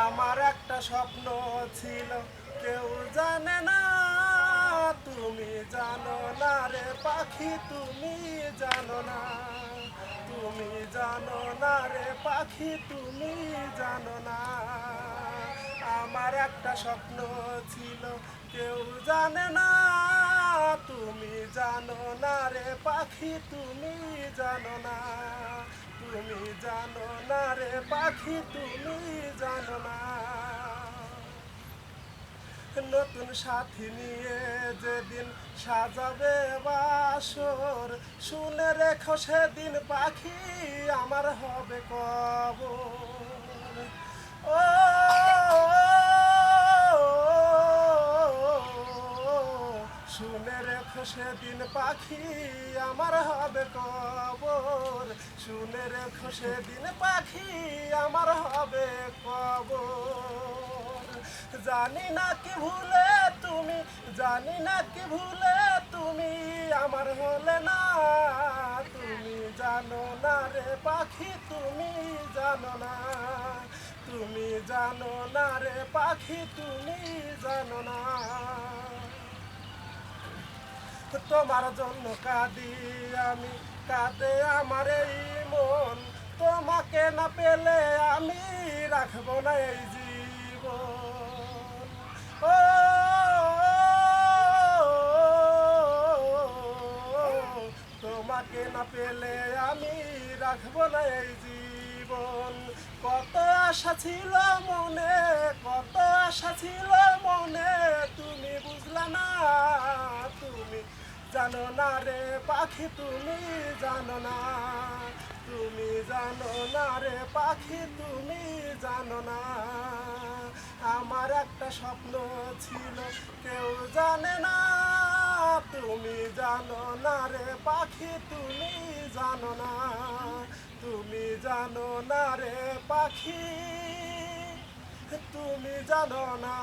আমার একটা স্বপ্ন ছিল, কেউ জানে না, তুমি জানো না রে পাখি, তুমি জানো না, তুমি জানো না রে পাখি, তুমি জানো না। আমার একটা স্বপ্ন ছিল, কেউ জানে না, তুমি জানো না রে পাখি, তুমি জানো না। তুমি জানো না রে পাখি, তুমি জানো না। নতুন সাথী নিয়ে যেদিন সাজাবে বাসর, শুনে রেখো সেদিন পাখি আমার হবে কবর। ও, শুনে রেখো সেদিন পাখি আমার হবে কবর। শুনে রেখো সেদিন পাখি আমার হবে কবর। জানি না কি ভুলে তুমি, জানি না কি ভুলে তুমি, আমার হলে না তুমি। জানো না রে পাখি, তুমি জানো না। তুমি জানো না রে পাখি, তুমি জানো না। তোমার জন্য কাঁদি আমি, কাঁদে আমার এই মন। তোমাকে না পেলে আমি রাখব না এই জীবন। ও, তোমাকে না পেলে আমি রাখব না এই জীবন। কত আশা ছিল মনে, কত আশা ছিল মনে, তুমি বুঝলা না তুমি জানো না রে পাখি, তুমি জানো না। তুমি জানো না রে পাখি, তুমি জানো না। আমার একটা স্বপ্ন ছিল, কেউ জানে না। তুমি জানো না রে পাখি, তুমি জানো না। তুমি জানো না রে পাখি, তুমি জানো না।